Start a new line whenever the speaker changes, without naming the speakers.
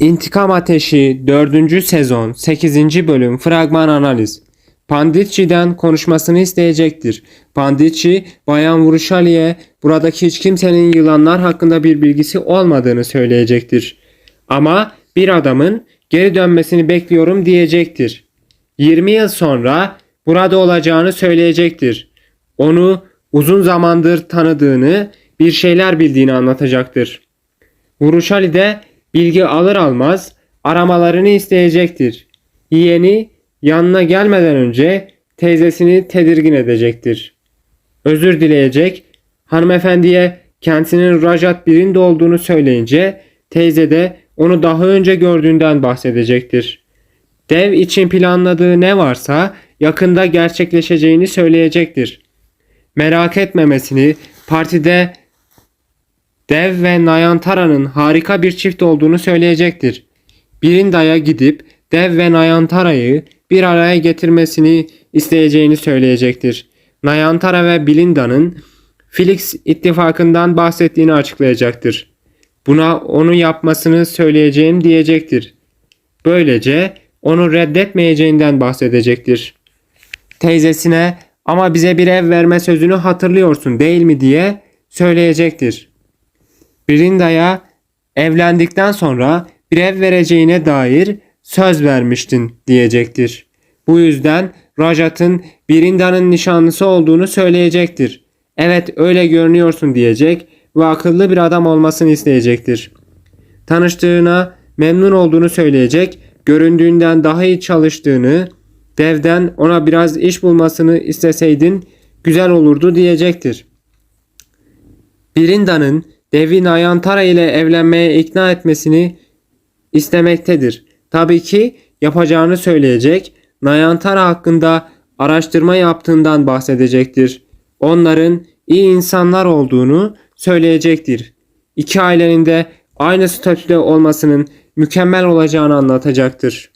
İntikam Ateşi 4. sezon 8. bölüm fragman analiz. Panditçi'den konuşmasını isteyecektir. Panditçi, Bayan Vuruşali'ye buradaki hiç kimsenin yılanlar hakkında bir bilgisi olmadığını söyleyecektir. Ama bir adamın geri dönmesini bekliyorum diyecektir. 20 yıl sonra burada olacağını söyleyecektir. Onu uzun zamandır tanıdığını, bir şeyler bildiğini anlatacaktır. Vuruşali de bilgi alır almaz aramalarını isteyecektir. Yeğeni yanına gelmeden önce teyzesini tedirgin edecektir. Özür dileyecek, hanımefendiye kendisinin Rajat birinde olduğunu söyleyince teyze de onu daha önce gördüğünden bahsedecektir. Dev için planladığı ne varsa yakında gerçekleşeceğini söyleyecektir. Merak etmemesini, partide Dev ve Nayantara'nın harika bir çift olduğunu söyleyecektir. Birinda'ya gidip Dev ve Nayantara'yı bir araya getirmesini isteyeceğini söyleyecektir. Nayantara ve Belinda'nın Felix ittifakından bahsettiğini açıklayacaktır. Buna onu yapmasını söyleyeceğim diyecektir. Böylece onu reddetmeyeceğinden bahsedecektir. Teyzesine ama bize bir ev verme sözünü hatırlıyorsun değil mi diye söyleyecektir. Brinda'ya evlendikten sonra bir ev vereceğine dair söz vermiştin diyecektir. Bu yüzden Rajat'ın Brinda'nın nişanlısı olduğunu söyleyecektir. Evet öyle görünüyorsun diyecek ve akıllı bir adam olmasını isteyecektir. Tanıştığına memnun olduğunu söyleyecek, göründüğünden daha iyi çalıştığını, devden ona biraz iş bulmasını isteseydin güzel olurdu diyecektir. Brinda'nın Devi Nayantara ile evlenmeye ikna etmesini istemektedir. Tabii ki yapacağını söyleyecek, Nayantara hakkında araştırma yaptığından bahsedecektir. Onların iyi insanlar olduğunu söyleyecektir. İki ailenin de aynı statüde olmasının mükemmel olacağını anlatacaktır.